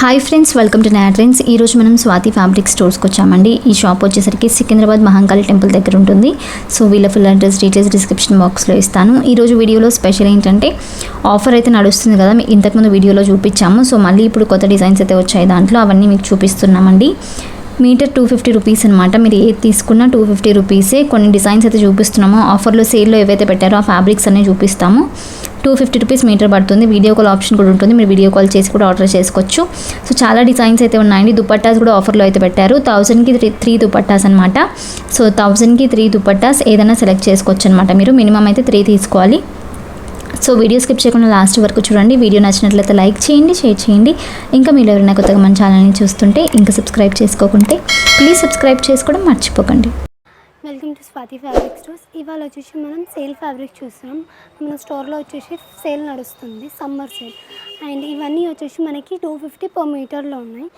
Hi friends welcome to నాట్రెన్స్ ఈరోజు మనం స్వాతి ఫ్యాబ్రిక్ స్టోర్స్కి వచ్చామండి. ఈ షాప్ వచ్చేసరికి సికింద్రాబాద్ మహంకాళి టెంపుల్ దగ్గర ఉంటుంది. సో వీళ్ళ ఫుల్ అడ్రస్ డీటెయిల్స్ డిస్క్రిప్షన్ బాక్స్లో ఇస్తాను. ఈరోజు వీడియోలో స్పెషల్ ఏంటంటే ఆఫర్ అయితే నడుస్తుంది కదా మీ ఇంతకుముందు వీడియోలో చూపించాము. సో మళ్ళీ ఇప్పుడు కొత్త డిజైన్స్ అయితే వచ్చాయి దాంట్లో. అవన్నీ మీకు చూపిస్తున్నామండి. మీటర్ టూ ఫిఫ్టీ రూపీస్ అనమాట మీరు ఏది తీసుకున్నా టూ ఫిఫ్టీ రూపీసే కొన్ని డిజైన్స్ అయితే చూపిస్తున్నామో. ఆఫర్లో సేల్లో ఏవైతే పెట్టారో ఆ ఫ్యాబ్రిక్స్ అన్నీ చూపిస్తాము. టూ ఫిఫ్టీ రూపీస్ మీటర్ పడుతుంది. వీడియో కాల్ ఆప్షన్ కూడా ఉంటుంది. మీరు వీడియో కాల్ చేసి కూడా ఆర్డర్ చేసుకోవచ్చు. సో చాలా డిజైన్స్ అయితే ఉన్నాయండి. దుపట్టాస్ కూడా ఆఫర్లో అయితే పెట్టారు. థౌజండ్కి త్రీ త్రీ దుపట్టాస్ అనమాట సో థౌసండ్కి త్రీ దుపట్టాస్ ఏదైనా సెలెక్ట్ చేసుకోవచ్చు అనమాట మీరు మినిమం అయితే త్రీ తీసుకోవాలి. సో వీడియో స్కిప్ చేయకుండా లాస్ట్ వరకు చూడండి. వీడియో నచ్చినట్లయితే లైక్ చేయండి షేర్ చేయండి. ఇంకా మీరు ఎవరైనా కొత్తగా మన ఛానల్ని చూస్తుంటే ఇంకా సబ్స్క్రైబ్ చేసుకోకుంటే ప్లీజ్ సబ్స్క్రైబ్ చేసుకోవడం మర్చిపోకండి. Welcome to Swathi fabric stores. ఇవాళ వచ్చేసి మనం సేల్ ఫ్యాబ్రిక్ చూస్తున్నాం. మన స్టోర్లో వచ్చేసి సేల్ నడుస్తుంది సమ్మర్ సేల్. అండ్ ఇవన్నీ వచ్చేసి మనకి టూ ఫిఫ్టీ పర్ మీటర్లో ఉన్నాయి.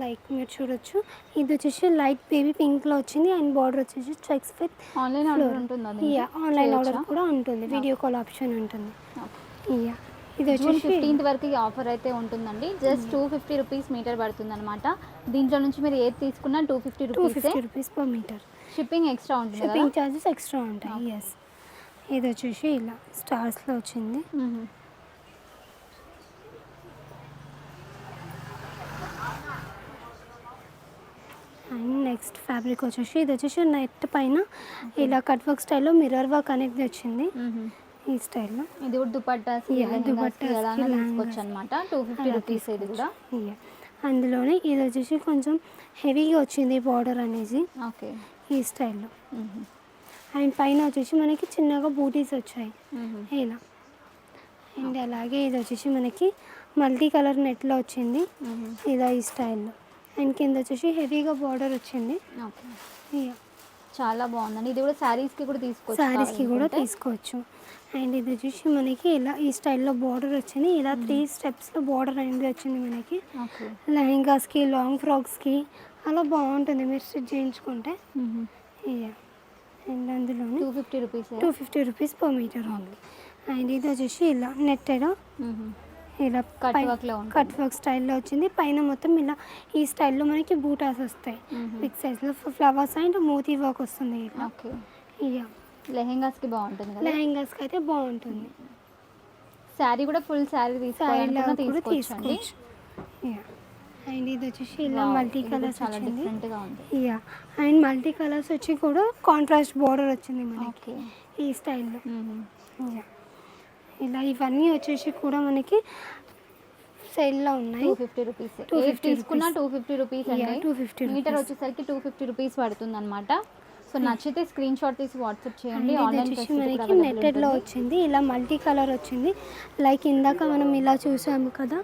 లైక్ మీరు చూడొచ్చు. ఇది వచ్చేసి లైట్ బేబీ పింక్లో వచ్చింది. అండ్ బార్డర్ వచ్చేసి చెక్స్ విత్ ఆన్లైన్ ఆర్డర్ ఉంటుందా ఇయా ఆన్లైన్ ఆర్డర్ కూడా ఉంటుంది. వీడియో కాల్ ఆప్షన్ ఉంటుంది. ఇయా ఇది జూన్ వచ్చేసి ఫిఫ్టీన్త్ వరకు ఈ ఆఫర్ అయితే ఉంటుందండి. Just two fifty rupees metre పడుతుంది అనమాట దీంట్లో నుంచి మీరు ఏది తీసుకున్నా two fifty rupees fifty rupees per metre shipping extra ఉంటుంది షిప్పింగ్ ఛార్జెస్ ఎక్స్ట్రా ఉంటాయి ఎస్ ఇది వచ్చేసి ఇలా స్టార్స్లో వచ్చింది. అండ్ నెక్స్ట్ ఫ్యాబ్రిక్ వచ్చేసి ఇది వచ్చేసి నెట్ పైన ఇలా కట్ వర్క్ స్టైల్లో మిర్రర్ వర్క్ అనేది వచ్చింది. ఈ స్టైల్లో. ఇది కూడా దుపట్టాస్ తీసుకోవచ్చు లెహంగాస్. అనమాట టూ ఫిఫ్టీ రూపీస్ ఇది కూడా. అందులోనే ఇది వచ్చేసి కొంచెం హెవీగా వచ్చింది బార్డర్ అనేది ఓకే ఈ స్టైల్లో. అండ్ పైన వచ్చేసి మనకి చిన్నగా బూటీస్ వచ్చాయి. ఇలా అండ్ అలాగే ఇది వచ్చేసి మనకి మల్టీ కలర్ నెట్లో వచ్చింది. ఇలా ఈ స్టైల్లో. అండ్ కింద వచ్చేసి హెవీగా బార్డర్ వచ్చింది. చాలా బాగుందండి. ఇది కూడా శారీస్కి కూడా తీసుకోవచ్చు శారీస్కి కూడా. తీసుకోవచ్చు. అండ్ ఇది వచ్చేసి మనకి ఇలా ఈ స్టైల్లో బార్డర్ వచ్చింది. ఇలా త్రీ స్టెప్స్లో బార్డర్ అనేది వచ్చింది మనకి. లెహంగాస్కి లాంగ్ ఫ్రాక్స్కి అలా బాగుంటుంది మీరు స్టిచ్ చేయించుకుంటే. అండ్ అందులోనే two fifty rupees. Two fifty rupees per metre ఉంది. అండ్ ఇది వచ్చేసి ఇలా నెట్టెడ్. ఇలా Cut పై- work లో ఉంటుంది. కట్ వర్క్ స్టైల్లో వచ్చింది. పైన మొత్తం ఇలా ఈ స్టైల్లో మనకి బూటాస్ వస్తాయి. బిగ్ సైజ్లో ఫ్లవర్స్ అండ్ మోతీ వర్క్ వస్తుంది ఓకే. ఇక లెహెంగాస్కి బాగుంటుంది లెహంగాస్కి అయితే బాగుంటుంది. శారీ కూడా ఫుల్ శారీ సారీలో తీసుకోవాలనుకున్నా కూడా తీసుకోవచ్చు. అండి ఇది వచ్చేసి ఇలా మల్టీ కలర్స్ చాలా వచ్చింది. ఇక అండ్ మల్టీ కలర్స్ వచ్చి కూడా కాంట్రాస్ట్ బార్డర్ వచ్చింది మనకి ఈ స్టైల్లో. ఇక ఇలా ఇవన్నీ వచ్చేసి కూడా మనకి సేల్లో ఉన్నాయి. టూ ఫిఫ్టీ రూపీస్ 250 ఏది తీసుకున్నా టూ ఫిఫ్టీ రూపీస్ అండి. 250 మీటర్. వచ్చేసరికి టూ ఫిఫ్టీ రూపీస్ పడుతుంది అనమాట సో నచ్చితే స్క్రీన్ షాట్ తీసి వాట్సాప్ చేయండి. ఆన్లైన్ మనకి నెట్టెడ్లో వచ్చింది. ఇలా మల్టీ కలర్ వచ్చింది. లైక్ ఇందాక మనం ఇలా చూసాము కదా.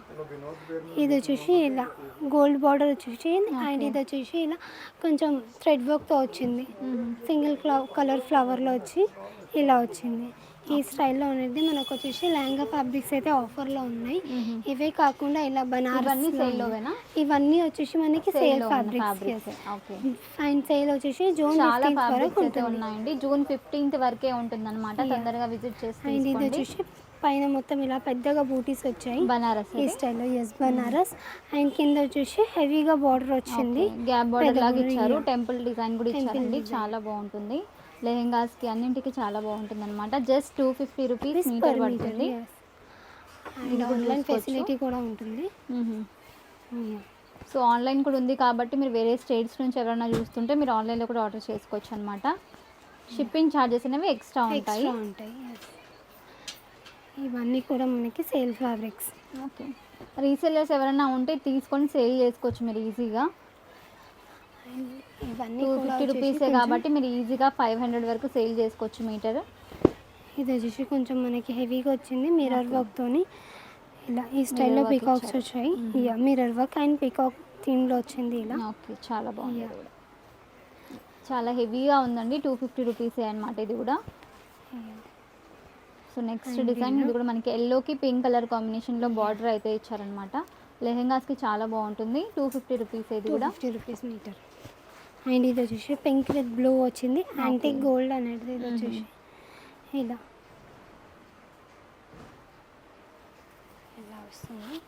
ఇది వచ్చేసి ఇలా గోల్డ్ బార్డర్ వచ్చేసి అండ్ ఇది వచ్చేసి ఇలా కొంచెం థ్రెడ్ వర్క్తో వచ్చింది. సింగిల్ కలర్ ఫ్లవర్లో వచ్చి ఇలా వచ్చింది. ఈ స్టైల్లో అనేది మనకు వచ్చేసి లెహంగా ఫ్యాబ్రిక్స్ అయితే ఆఫర్లో ఉన్నాయి. ఇవే కాకుండా ఇలా బనారస్ ఇవన్నీ వచ్చేసి మనకి సేల్ ఫ్యాబ్రిక్స్ అండ్ సేల్ వచ్చేసి జూన్ చాలా 15th వరకు ఫ్యాబ్రిక్స్ అయితే ఉంటుంది. ఉన్నాయండి. జూన్ ఫిఫ్టీన్త్ వరకే ఉంటుంది అనమాట తొందరగా విజిట్ చేసి అండ్ ఇది వచ్చేసి పైన మొత్తం ఇలా పెద్దగా బూటీస్ వచ్చాయి. బనారస్ ఈ స్టైల్లో ఎస్ బనారస్. అండ్ కింద వచ్చేసి హెవీగా బార్డర్ వచ్చింది. గ్యాప్ బార్డర్ లాగా ఇచ్చారు. టెంపుల్ డిజైన్ కూడా ఇచ్చారండి. చాలా బాగుంటుంది. లెహెంగాస్కి అన్నింటికి చాలా బాగుంటుంది అనమాట just two fifty rupees metre పడుతుంది. And online. ఫెసిలిటీ కూడా ఉంటుంది. సో ఆన్లైన్ కూడా ఉంది కాబట్టి మీరు వేరే స్టేట్స్ నుంచి ఎవరైనా చూస్తుంటే మీరు ఆన్లైన్లో కూడా ఆర్డర్ చేసుకోవచ్చు అనమాట షిప్పింగ్ ఛార్జెస్ అనేవి ఎక్స్ట్రా ఉంటాయి. ఇవన్నీ కూడా మనకి సేల్ ఫ్యాబ్రిక్స్ ఓకే రీసెల్లర్స్ ఎవరైనా ఉంటే తీసుకొని సేల్ చేసుకోవచ్చు మీరు ఈజీగా టూ ఫిఫ్టీ రూపీసే కాబట్టి మీరు ఈజీగా ఫైవ్ హండ్రెడ్ వరకు సేల్ చేసుకోవచ్చు మీటర్. ఇది వచ్చేసి కొంచెం మనకి హెవీగా వచ్చింది మిర్రర్ వర్క్ తోని. ఇలా ఈ స్టైల్లో పీకాక్స్. వచ్చాయి. ఇక మిర్రర్ వర్క్ అండ్ పీకాక్ థీమ్లో వచ్చింది ఇలా. ఓకే చాలా బాగుంది చాలా హెవీగా ఉందండి టూ ఫిఫ్టీ రూపీసే అనమాట ఇది కూడా. సో నెక్స్ట్ డిజైన్ ఇది కూడా మనకి ఎల్లోకి పింక్ కలర్ కాంబినేషన్లో బార్డర్ అయితే ఇచ్చారనమాట లెహెంగాస్కి చాలా బాగుంటుంది టూ ఫిఫ్టీ రూపీస్ ఇది కూడా. ఫిఫ్టీ రూపీస్ మీటర్ అండ్ ఇది వచ్చేసి పింక్ విత్ బ్లూ వచ్చింది. యాంటిక్ గోల్డ్ అనేది ఇది వచ్చేసి. ఇలా ఇలా వస్తుంది.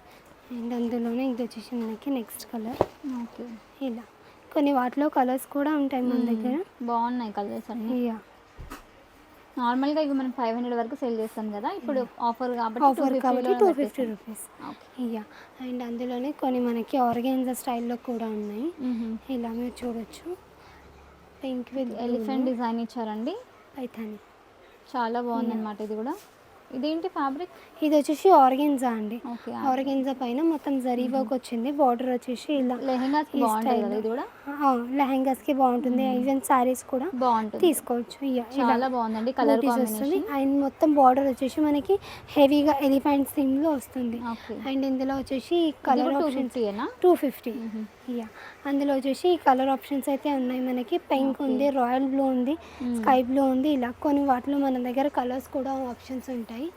అండ్ అందులోనే ఇది వచ్చేసి మనకి నెక్స్ట్ కలర్. ఓకే. ఇలా కొన్ని వాటిలో కలర్స్ కూడా ఉంటాయి మన దగ్గర. బాగున్నాయి కలర్స్ అన్ని. నార్మల్గా ఇవి మనం ఫైవ్ హండ్రెడ్ వరకు సేల్ చేస్తాం కదా ఇప్పుడు ఆఫర్ కాబట్టి ఆఫర్ కాబట్టి టూ ఫిఫ్టీ రూపీస్ ఓకే ఇయ్యా అండ్ అందులోనే కొన్ని మనకి ఆర్గాన్జా స్టైల్లో కూడా ఉన్నాయి. ఇలా మీరు చూడొచ్చు. పింక్ విత్ ఎలిఫెంట్ డిజైన్ ఇచ్చారండి. పైథాని చాలా బాగుంది అనమాట ఇది కూడా. ఇదేంటి ఫ్యాబ్రిక్ ఇది వచ్చేసి ఆర్గెన్జా అండి. ఆర్గెన్జా పైన మొత్తం జరీ వర్క్ వచ్చింది. బార్డర్ వచ్చేసి ఇలా లెహెంగాస్. ఇది కూడా? లెహంగాస్కి బాగుంటుంది. ఈవెన్ సారీస్ కూడా బాగుంటుంది. తీసుకోవచ్చు. చాలా బాగుందండి కలర్ వస్తుంది. అండ్ మొత్తం బార్డర్ వచ్చేసి మనకి హెవీగా ఎలిఫెంట్ థీమ్లో వస్తుంది అండ్ ఇందులో వచ్చేసి colour options two fifty yeah. అందులో వచ్చేసి కలర్ ఆప్షన్స్ అయితే ఉన్నాయి మనకి. పింక్ ఉంది రాయల్ బ్లూ ఉంది స్కై బ్లూ ఉంది ఇలా కొన్ని వాటిలో మన దగ్గర కలర్స్ కూడా ఆప్షన్స్ ఉంటాయి.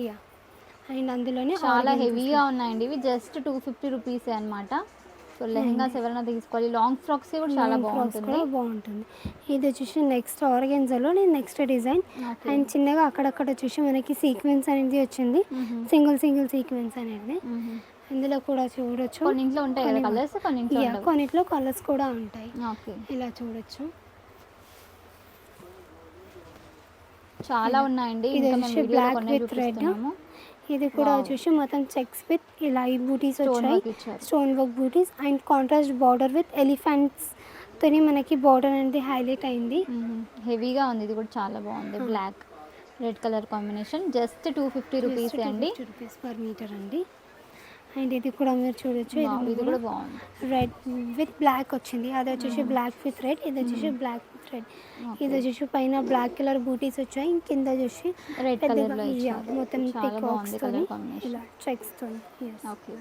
ఇయా అండ్ అందులోనే చాలా హెవీగా ఉన్నాయండి. ఇవి జస్ట్ టూ ఫిఫ్టీ రూపీస్ అనమాట సో లెహెంగాస్ ఎవరైనా తీసుకోవాలి. లాంగ్ ఫ్రాక్స్ కూడా చాలా బాగుంటుంది. బాగుంటుంది. ఇది వచ్చేసి నెక్స్ట్ ఆర్గెన్జాలో నేను నెక్స్ట్ డిజైన్ అండ్ చిన్నగా అక్కడక్కడ వచ్చేసి మనకి సీక్వెన్స్ అనేది వచ్చింది. సింగిల్ సింగిల్ సీక్వెన్స్ అనేది. ఇందులో కూడా చూడొచ్చు. కొన్ని ఇంట్లో ఉంటాయి కదా కలర్స్ కొన్ని ఇంట్లో యా ఉండవు. కొన్నిట్లో కలర్స్ కూడా ఉంటాయి. ఇలా చూడొచ్చు. చాలా ఉన్నాయండి. ఇది కొన్ని with red. చూపిస్తున్నాము. ఇది కూడా. వచ్చేసి మొత్తం చెక్స్ విత్ ఇలా ఈ బూటీస్ వచ్చాయి. Stone work butis and contrast border with elephants తోని మనకి బార్డర్ అనేది హైలైట్ అయింది. హెవీగా ఉంది. ఇది కూడా చాలా బాగుంది. Black red colour combination just two fifty rupees అండి. రూపీస్ పర్ మీటర్ అండి. అండ్ ఇది కూడా మీరు చూడొచ్చు. ఇది కూడా బాగుంది. రెడ్ విత్ బ్లాక్ వచ్చింది. అది వచ్చేసి బ్లాక్ విత్ రెడ్ ఇది వచ్చేసి బ్లాక్ విత్ రెడ్ ఇది వచ్చేసి పైన బ్లాక్ కలర్ బూటీస్ వచ్చాయి. కింద వచ్చేసి రెడ్ కలర్ మొత్తం పికాక్స్ ఇలా చెక్స్. ఓకే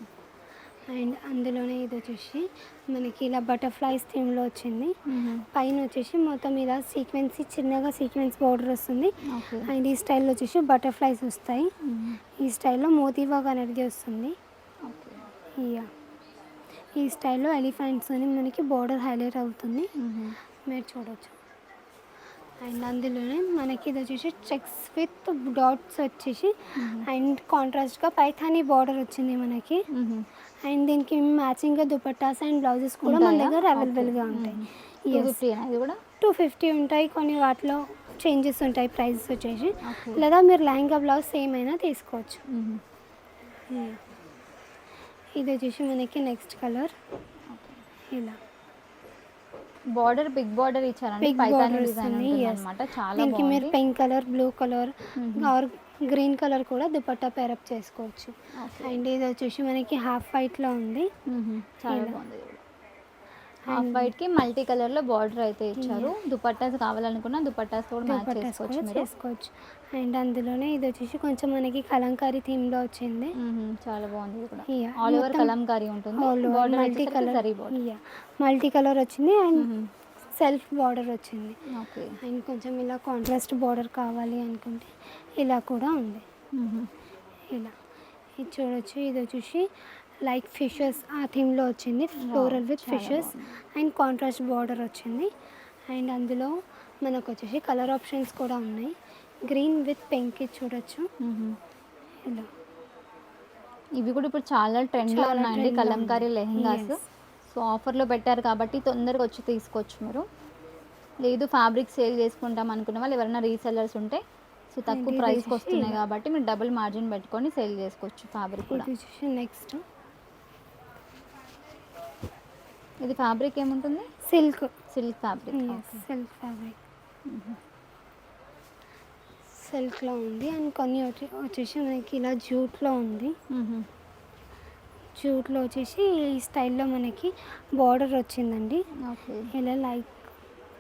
అండ్ అందులోనే ఇది వచ్చేసి మనకి ఇలా బటర్ఫ్లైస్ థీమ్లో వచ్చింది. పైన వచ్చేసి మొత్తం ఇలా సీక్వెన్స్ చిన్నగా సీక్వెన్స్ బార్డర్ వస్తుంది. అండ్ ఈ స్టైల్లో వచ్చేసి బటర్ఫ్లైస్ వస్తాయి. ఈ స్టైల్లో మోతీ వర్క్ అనేది వస్తుంది. ఇయా ఈ స్టైల్లో ఎలిఫెంట్స్ అని మనకి బార్డర్ హైలైట్ అవుతుంది. మీరు చూడొచ్చు. అండ్ అందులోనే మనకి ఇది వచ్చేసి చెక్స్ విత్ డాట్స్ వచ్చేసి అండ్ కాంట్రాస్ట్గా పైథానీ బార్డర్ వచ్చింది మనకి. అండ్ దీనికి మ్యాచింగ్గా దుపట్టాస్ అండ్ బ్లౌజెస్ కూడా మన? దగ్గర. అవైలబుల్గా ఉంటాయి. కూడా? టూ ఫిఫ్టీ ఉంటాయి. కొన్ని వాటిలో చేంజెస్ ఉంటాయి ప్రైజెస్ వచ్చేసి. లేదా మీరు లెహంగా బ్లౌజ్ సేమ్ అయినా తీసుకోవచ్చు. ఇది వచ్చేసి మనకి నెక్స్ట్ కలర్ ఇలా. బార్డర్ బిగ్ బార్డర్ ఇచ్చారండి. పైతాని border డిజైన్ చాలా దీనికి మీరు pink colour blue colour or green colour కూడా దుపట్టా పేరప్ చేసుకోవచ్చు. అండ్ ఇది వచ్చేసి మనకి హాఫ్ వైట్లో ఉంది. మ్మ్. చాలా. బాగుంది. హాఫ్ వైట్కి మల్టీ కలర్లో బార్డర్ అయితే ఇచ్చారు. దుపట్టాస్ కావాలనుకున్న దుపట్టాస్ కూడా మ్యాచ్ చేసుకోవచ్చు చేసుకోవచ్చు. అండ్ అందులోనే ఇది వచ్చేసి కొంచెం మనకి కలంకారీ థీమ్లో వచ్చింది. మ్మ్. చాలా బాగుంది ఇది కూడా. Yeah. ఆల్ ఓవర్ కలంకారీ ఉంటుంది. మల్టీ కలర్ మల్టీ కలర్ వచ్చింది అండ్ సెల్ఫ్ బార్డర్ వచ్చింది. ఓకే అండ్ కొంచెం ఇలా కాంట్రాస్ట్ బార్డర్ కావాలి అనుకుంటే ఇలా కూడా ఉంది. ఇలా. ఇది చూడొచ్చు. ఇది వచ్చేసి లైక్ ఫిషెస్ ఆ థీమ్లో వచ్చింది. Floral with fishes and contrast border వచ్చింది. అండ్ అందులో మనకు వచ్చేసి కలర్ ఆప్షన్స్ కూడా ఉన్నాయి. గ్రీన్ విత్ పింక్ చూడొచ్చు. ఇలా ఇవి కూడా ఇప్పుడు చాలా ట్రెండ్లో చాలా ఉన్నాయండి కలంకారీ. లెహెంగాస్. సో ఆఫర్లో పెట్టారు కాబట్టి తొందరగా వచ్చి తీసుకోవచ్చు మీరు. లేదు ఫ్యాబ్రిక్ సేల్ చేసుకుంటాం అనుకున్న వాళ్ళు ఎవరైనా రీసెల్లర్స్ ఉంటే సో తక్కువ ప్రైస్కి వస్తున్నాయి. కాబట్టి మీరు డబుల్ మార్జిన్ పెట్టుకొని సేల్ చేసుకోవచ్చు ఫ్యాబ్రిక్ కూడా. నెక్స్ట్ ఇది ఫ్యాబ్రిక్ ఏముంటుంది? Silk silk fabric silk fabric సిల్క్లో ఉంది అండ్ కొన్ని వచ్చి- వచ్చేసి మనకి ఇలా జూట్లో ఉంది. జూట్లో వచ్చేసి ఈ స్టైల్లో మనకి బార్డర్ వచ్చిందండి. ఇలా లైక్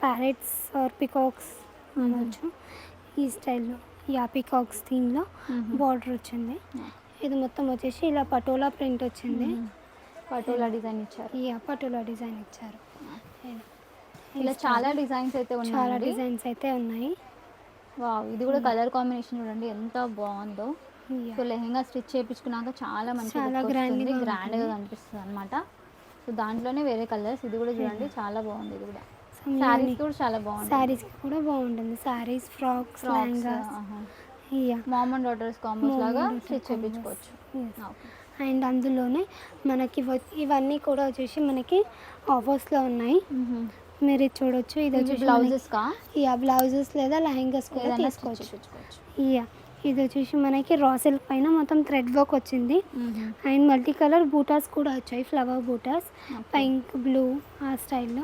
ప్యారెట్స్ ఆర్ పికాక్స్ అనొచ్చు. ఈ స్టైల్లో యా పికాక్స్ థీమ్లో బార్డర్ వచ్చింది. ఇది మొత్తం వచ్చేసి ఇలా పటోలా ప్రింట్ వచ్చింది. పటోలా డిజైన్ ఇచ్చారు. ఈ పటోలా డిజైన్ ఇచ్చారు. ఇలా. చాలా డిజైన్స్ అయితే చాలా ఉన్నాయండి. డిజైన్స్ అయితే ఉన్నాయి. వావ్ ఇది కూడా కలర్ కాంబినేషన్ చూడండి ఎంత బాగుందో. సో లెహెంగా స్టిచ్ చేయించుకున్నాక చాలా మంచి చాలా grand గా గ్రాండ్గా. కనిపిస్తుంది అనమాట సో దాంట్లోనే వేరే కలర్స్ ఇది కూడా చూడండి చాలా బాగుంది ఇది కూడా. శారీస్ కూడా చాలా బాగుంది శారీస్కి కూడా బాగుంటుంది. Saris frocks mom and daughters combos లాగా స్టిచ్. చేయించుకోవచ్చు. అండ్ అందులోనే మనకి ఇవ- ఇవన్నీ కూడా వచ్చేసి మనకి ఆఫర్స్లో ఉన్నాయి. మీరు చూడొచ్చు. ఇది వచ్చేసి బ్లౌజెస్ ఇక బ్లౌజెస్ లేదా లెహెంగాస్ కూడా తీసుకోవచ్చు. ఇక ఇది వచ్చేసి మనకి రా సిల్క్ పైన మొత్తం థ్రెడ్ వర్క్ వచ్చింది. అండ్ మల్టీ కలర్ బూటాస్ కూడా వచ్చాయి ఫ్లవర్ బూటాస్. పింక్ బ్లూ ఆ స్టైల్లో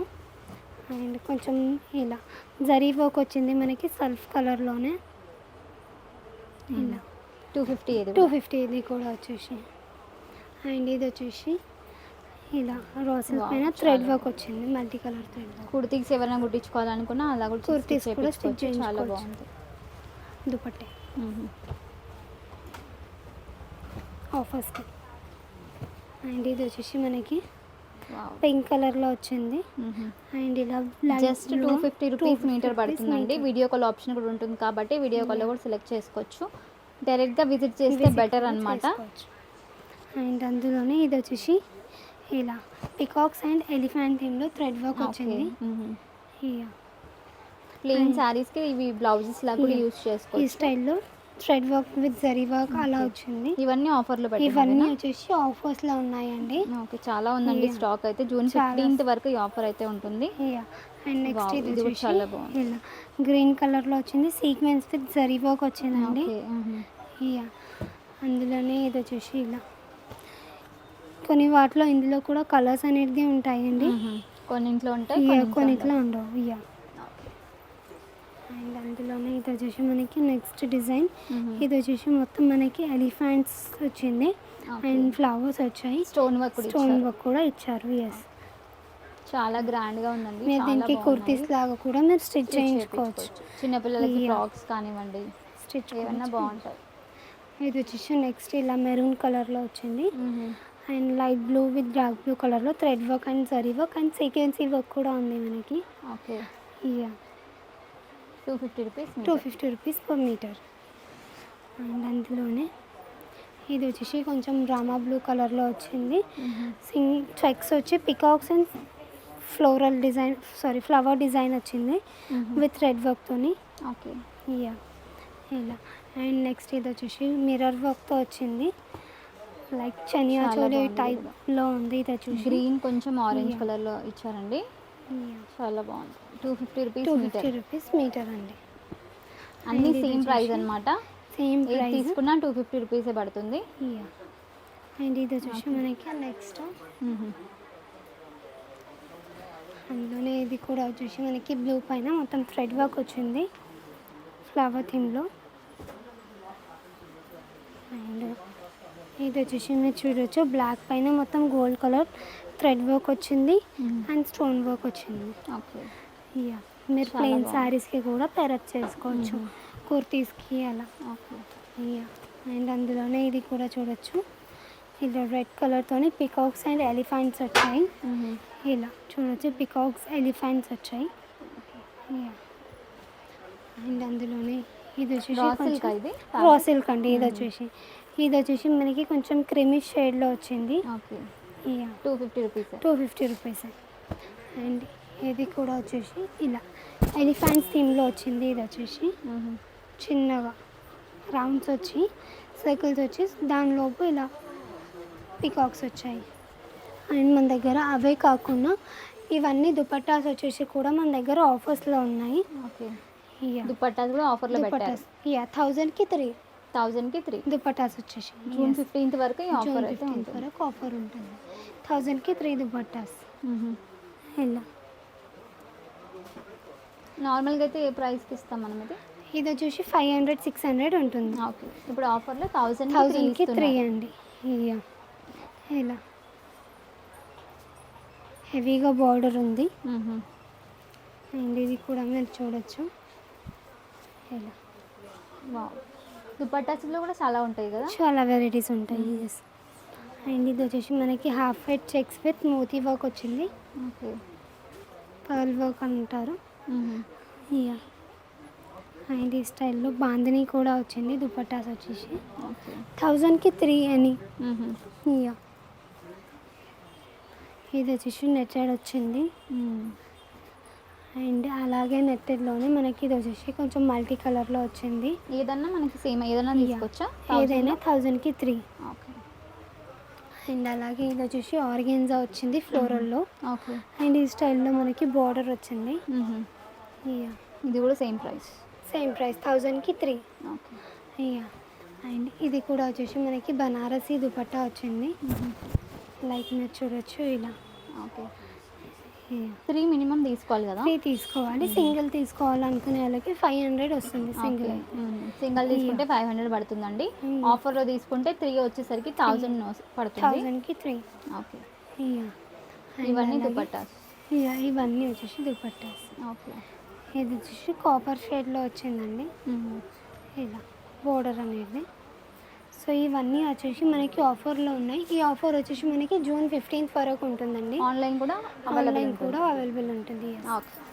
అండ్ కొంచెం ఇలా జరీ వర్క్ వచ్చింది మనకి సెల్ఫ్ కలర్లోనే ఇలా. టూ ఫిఫ్టీ టూ ఫిఫ్టీ ఇది కూడా వచ్చేసి. అండ్ ఇది వచ్చేసి ఇలా Wow, పైన థ్రెడ్ వర్క్ వచ్చింది multi colour thread work. Kurtis ఎవరైనా కుట్టించుకోవాలనుకున్నా అలా కూడా కుర్తీస్ కూడా స్టిచ్. చాలా బాగుంది. దుపట్టే. ఆఫర్స్కి. అండ్ ఇది వచ్చేసి మనకి. పింక్ కలర్లో వచ్చింది. అండ్ ఇలా just two fifty rupees metre పడుతుందండి. వీడియో కాల్ ఆప్షన్ కూడా ఉంటుంది కాబట్టి వీడియో కాల్లో కూడా సెలెక్ట్ చేసుకోవచ్చు. డైరెక్ట్గా విజిట్ చేస్తే బెటర్ అన్నమాట. అండ్ అందులోనే ఇది వచ్చేసి ఇలా పికాక్స్ అండ్ ఎలిఫెంట్ థీమ్లో థ్రెడ్ వర్క్ వచ్చింది. ప్లెయిన్ శారీస్కి ఇవి బ్లౌజెస్ లాగా కూడా. యూస్ ఈ చేసుకోవచ్చు. స్టైల్లో thread work with zari work అలా వచ్చింది. ఇవన్నీ ఆఫర్లో ఇవన్నీ వచ్చేసి ఆఫర్స్లో ఉన్నాయండి. ఓకే చాలా ఉందండి. స్టాక్ అయితే. జూన్. ఫిఫ్టీన్త్ వరకు ఈ ఆఫర్ అయితే ఉంటుంది. అండ్ నెక్స్ట్ ఇది చాలా బాగుంది. ఇలా గ్రీన్ కలర్లో వచ్చింది. సీక్వెన్స్ విత్ జరీ వర్క్ వచ్చిందండి. అందులోనే ఇది వచ్చేసి ఇలా కొన్ని వాటిలో ఇందులో కూడా కలర్స్ అనేది ఉంటాయండి. కొన్నింట్లో ఉంటాయి కొన్నింట్లో ఉండవు. ఇక అండ్ అందులోనే ఇది వచ్చేసి మనకి నెక్స్ట్ డిజైన్. ఇది వచ్చేసి మొత్తం మనకి ఎలిఫెంట్స్ వచ్చింది. అండ్ ఫ్లవర్స్ వచ్చాయి స్టోన్ వర్క్ స్టోన్. వర్క్ కూడా ఇచ్చారు ఎస్ చాలా గ్రాండ్గా ఉందండి మీరు దీనికి. కుర్తీస్ లాగా కూడా మీరు స్టిచ్ చేయించుకోవచ్చు. చిన్నపిల్లలకి. ఫ్రాక్స్ కానివ్వండి స్టిచ్ ఏమన్నా బాగుంటాయి ఇది వచ్చేసి నెక్స్ట్ ఇలా మెరూన్ కలర్లో వచ్చింది and light blue with dark blue కలర్లో thread work and zari work and sequence work కూడా ఉంది మనకి. ఓకే. ఇక two fifty rupees two fifty rupees per metre. And అందులోనే ఇది వచ్చేసి కొంచెం రామా బ్లూ కలర్లో వచ్చింది. సింగ్ చెక్స్ వచ్చి peacocks and floral design sorry flower design వచ్చింది విత్ రెడ్ వర్క్తోని ఓకే. ఇయా ఇలా. అండ్ నెక్స్ట్ ఇది వచ్చేసి మిర్రర్ వర్క్తో వచ్చింది. లైక్ చనియా చాలా టైప్లో ఉంది ఇది వచ్చేసి గ్రీన్ కొంచెం ఆరెంజ్ Yeah. కలర్లో ఇచ్చారండి. చాలా బాగుంది. Two fifty rupees two fifty rupees metre అండి. అన్ని సేమ్ ప్రైస్ అన్నమాట. సేమ్ ప్రైస్ తీసుకున్నా టూ ఫిఫ్టీ రూపీసే పడుతుంది. అండ్ ఇది వచ్చేసి మనకి నెక్స్ట్. అందులోనే ఇది కూడా వచ్చేసి మనకి బ్లూ పైన మొత్తం థ్రెడ్ వర్క్ వచ్చింది. ఫ్లవర్ థీమ్లో అండ్ ఇది వచ్చేసి మీరు చూడొచ్చు. బ్లాక్ పైన మొత్తం గోల్డ్ కలర్ థ్రెడ్ వర్క్ వచ్చింది. అండ్ స్టోన్ వర్క్ వచ్చింది. ఓకే ఇయా మీరు ప్లెయిన్. శారీస్కి కూడా పెరప్ చేసుకోవచ్చు. కుర్తీస్కి అలా. ఓకే ఇయా అండ్ అందులోనే ఇది కూడా చూడొచ్చు. ఇలా రెడ్ కలర్తోని పికాక్స్ అండ్ ఎలిఫెంట్స్ వచ్చాయి. మ్మ్. ఇలా చూడొచ్చు. పికాక్స్ ఎలిఫెంట్స్ వచ్చాయి. యా అండ్ అందులోనే ఇది వచ్చేసి? రా సిల్క్ అండి. ఇది వచ్చేసి ఇది వచ్చేసి మనకి కొంచెం క్రిమి షేడ్లో వచ్చింది. Yeah two fifty rupees two fifty rupees and ఇది కూడా వచ్చేసి ఇలా. ఎలిఫెంట్స్ థీమ్లో వచ్చింది ఇది వచ్చేసి. చిన్నగా. రౌండ్స్ వచ్చి సర్కిల్స్ వచ్చి దానిలోపు ఇలా పికాక్స్ వచ్చాయి. అండ్ మన దగ్గర అవే కాకుండా ఇవన్నీ దుపట్టాస్ వచ్చేసి కూడా మన దగ్గర ఆఫర్స్లో ఉన్నాయి. దుపట్టాస్ కూడా ఆఫర్లో దుపట్టాస్. ఇయా థౌజండ్కి త్రీ థౌజండ్కి త్రీ. దుపట్టాస్ వచ్చేసి. జూన్ ఫిఫ్టీన్త్ వరకు ఈ ఆఫర్ అయితే ఉంటుంది. వరకు ఆఫర్ ఉంటుంది. థౌజండ్కి త్రీ దుపట్టాస్. ఇలా నార్మల్గా అయితే ఏ ప్రైస్కి ఇస్తాం మనం ఇది? ఇది వచ్చేసి ఫైవ్ హండ్రెడ్ సిక్స్ హండ్రెడ్ ఉంటుంది. ఓకే. ఇప్పుడు ఆఫర్లో థౌజండ్ థౌజండ్కి త్రీ అండి. ఇయా ఇలా హెవీగా బార్డర్ ఉంది. అండ్ ఇది కూడా మీరు చూడొచ్చు. ఇలా దుపట్టాస్లో కూడా చాలా ఉంటాయి కదా? చాలా వెరైటీస్ ఉంటాయి ఎస్ అండ్ ఇది వచ్చేసి మనకి half head checks with moti work వచ్చింది. ఓకే. పర్ల్ వర్క్ అంటారు. ఇయా అండ్ ఈ స్టైల్లో బాందిని కూడా వచ్చింది దుపట్టాస్ వచ్చేసి. థౌజండ్కి త్రీ అని. ఇయా ఇది వచ్చేసి నెట్టెడ్ వచ్చింది. అండ్ అలాగే నెట్టెడ్లోనే మనకి ఇది వచ్చేసి కొంచెం మల్టీ కలర్లో వచ్చింది. ఏదన్నా మనకి సేమ్ ఏదన్నా Yeah. తీసుకోవచ్చా? ఏదైనా థౌజండ్కి త్రీ. ఓకే. అండ్ అలాగే ఇది వచ్చేసి ఆర్గెన్జా వచ్చింది ఫ్లోరల్లో. ఓకే అండ్ ఈ స్టైల్లో మనకి బార్డర్ వచ్చింది. ఇయా ఇది కూడా సేమ్ ప్రైస్. సేమ్ ప్రైస్ థౌజండ్కి త్రీ. ఓకే ఇయా అండ్ ఇది కూడా వచ్చేసి మనకి బనారసి దుపట్టా వచ్చింది. లైక్ మీరు చూడొచ్చు ఇలా. ఓకే త్రీ మినిమం తీసుకోవాలి కదా? త్రీ తీసుకోవాలి. సింగిల్ తీసుకోవాలనుకునే వాళ్ళకి ఫైవ్ హండ్రెడ్ వస్తుంది సింగిల్. సింగల్ తీసుకుంటే ఫైవ్ హండ్రెడ్ పడుతుందండి. ఆఫర్లో తీసుకుంటే త్రీ వచ్చేసరికి థౌజండ్ పడుతుంది. థౌజండ్కి త్రీ. ఓకే. ఇవన్నీ దుపట్టాస్. ఇవన్నీ వచ్చేసి దుపట్టాస్. ఓకే. ఇది వచ్చేసి కాపర్ షేడ్లో వచ్చిందండి. ఇలా బోర్డర్ అనేది. సో ఇవన్నీ వచ్చేసి మనకి ఆఫర్లో ఉన్నాయి. ఈ ఆఫర్ వచ్చేసి మనకి జూన్ ఫిఫ్టీన్త్ వరకు ఉంటుందండి. ఆన్లైన్ కూడా అవైలబుల్ ఆన్లైన్ కూడా అవైలబుల్ ఉంటుంది. ఓకే.